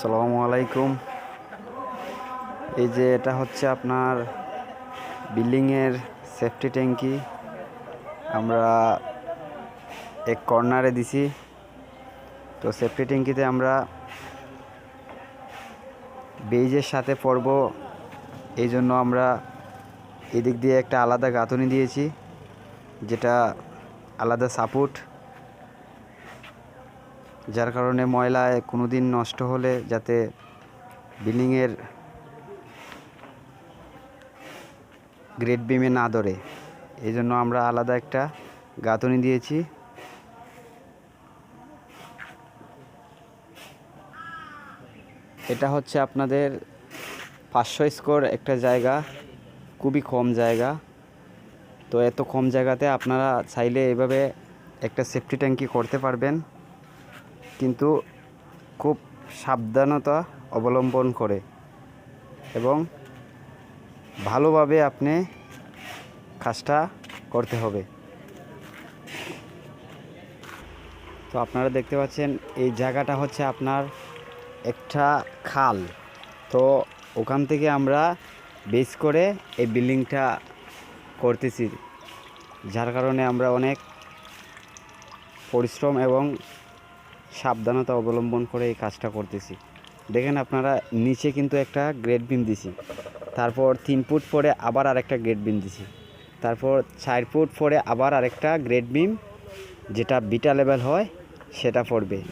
আসসালামু আলাইকুম। এই যে এটা হচ্ছে আপনার বিল্ডিংয়ের সেফটি ট্যাঙ্কি। আমরা এক কর্নারে দিছি। তো সেফটি ট্যাঙ্কিতে আমরা বেইজের সাথে পড়ব এই জন্য আমরা এদিক দিয়ে একটা আলাদা গাঁথনি দিয়েছি, যেটা আলাদা সাপোর্ট যার কারণে ময়লায় কোনো দিন নষ্ট হলে যাতে বিল্ডিংয়ের গ্রেড বিমে না ধরে। এই জন্য আমরা আলাদা একটা গাঁথনি দিয়েছি। এটা হচ্ছে আপনাদের পাঁচশো স্কোর একটা জায়গা, খুবই কম জায়গা। তো এত কম জায়গাতে আপনারা চাইলে এভাবে একটা সেফটি ট্যাঙ্কি করতে পারবেন। কিন্তু খুব সাবধানতা অবলম্বন করে এবং ভালোভাবে আপনি কাজটা করতে হবে। তো আপনারা দেখতে পাচ্ছেন এই জায়গাটা হচ্ছে আপনার একটা খাল। তো ওখান থেকে আমরা বেস করে এই বিল্ডিংটা করতেছি, যার কারণে আমরা অনেক পরিশ্রম এবং সাবধানতা অবলম্বন করে এই কাজটা করতেছি। দেখেন আপনারা নিচে কিন্তু একটা গ্রেড বিম দিছি। তারপর তিন ফুট পরে আবার আরেকটা গ্রেড বিম দিছি। তারপর চার ফুট পরে আবার আরেকটা গ্রেড বিম, যেটা বিটা লেভেল হয়, সেটা পড়বে।